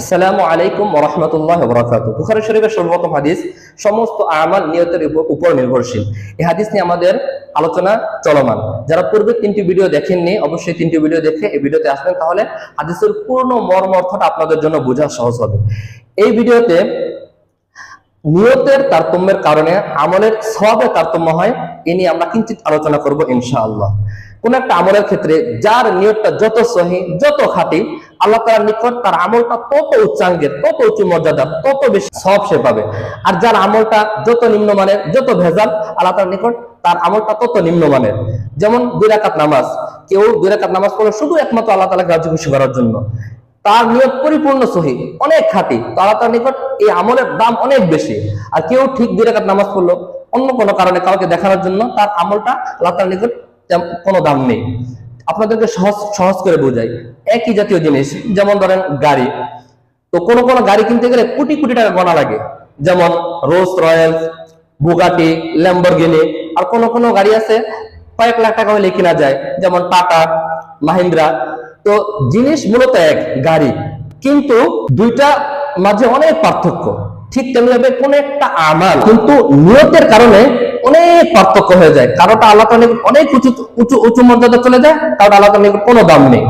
আসসালামু আলাইকুম ওরহমতুল্লাহ বরাকাতু বুখারী শরীফের সর্বপ্রথম হাদিস, সমস্ত আমাল নিয়তের উপর নির্ভরশীল। এই হাদিস নিয়ে আমাদের আলোচনা চলমান। যারা পূর্বে তিনটি ভিডিও দেখেননি, অবশ্যই তিনটি ভিডিও দেখে এই ভিডিওতে আসবেন, তাহলে হাদিসের পূর্ণ মর্ম অর্থটা আপনাদের জন্য বোঝা সহজ হবে। এই ভিডিওতে নিয়তের তারতম্যের কারণে আমলের সবে তারতম্য হয়, এ নিয়ে আমরা কিঞ্চিত আলোচনা করব ইনশাআল্লাহ। কোন একটা আমলের ক্ষেত্রে যার নিয়তটা যত সহি, যত খাঁটি আল্লাহ তাআলার নিকট তার আমলটা তত উচ্চাঙ্গের তত উঁচু মর্যাদা তত বেশি সব সে পাবে। আর যার আমলটা যত নিম্নমানের, যত ভেজাল, আল্লাহ তাআলার নিকট তার আমলটা তত নিম্নমানের। যেমন দুই নামাজ। কেউ দুই নামাজ পড়ে শুধু একমাত্র আল্লাহ তাআলাকে রাজি খুশি করার জন্য। তার নিয়ত পরিপূর্ণ সহি, অনেক খাঁটি। তারা তার নিকট এই আমলের দাম অনেক বেশি। আর কেউ ঠিক দুই নামাজ পড়ল অন্য কোনো কারণে কাউকে দেখানোর জন্য তার আমলটা আল্লাহ তার নিকট কোনো দাম নেই। আপনাদেরকে সহজ সহজ করে বোঝাই। একই জাতীয় জিনিস, যেমন ধরেন গাড়ি। তো কোনো কোনো গাড়ি কিনতে গেলে কোটি কোটি টাকা গণা লাগে। যেমন রোলস রয়েলস বুগাটি ল্যাম্বরগিনি আর কোনো কোনো গাড়ি আছে, কয়েক লাখ টাকা হলে কিনা যায়, যেমন টাটা মাহিন্দ্রা তো জিনিস মূলত এক, গাড়ি। কিন্তু দুইটা মাঝে অনেক পার্থক্য। ঠিক তেমনিভাবে কোন একটা আমাল, কিন্তু নিয়তের কারণে অনেক পার্থক্য হয়ে যায়। কারোটা আল্লাহ অনেক উঁচু উঁচু উঁচু মর্যাদা চলে যায়, কারোটা আল্লাহ কোনো দাম নেই।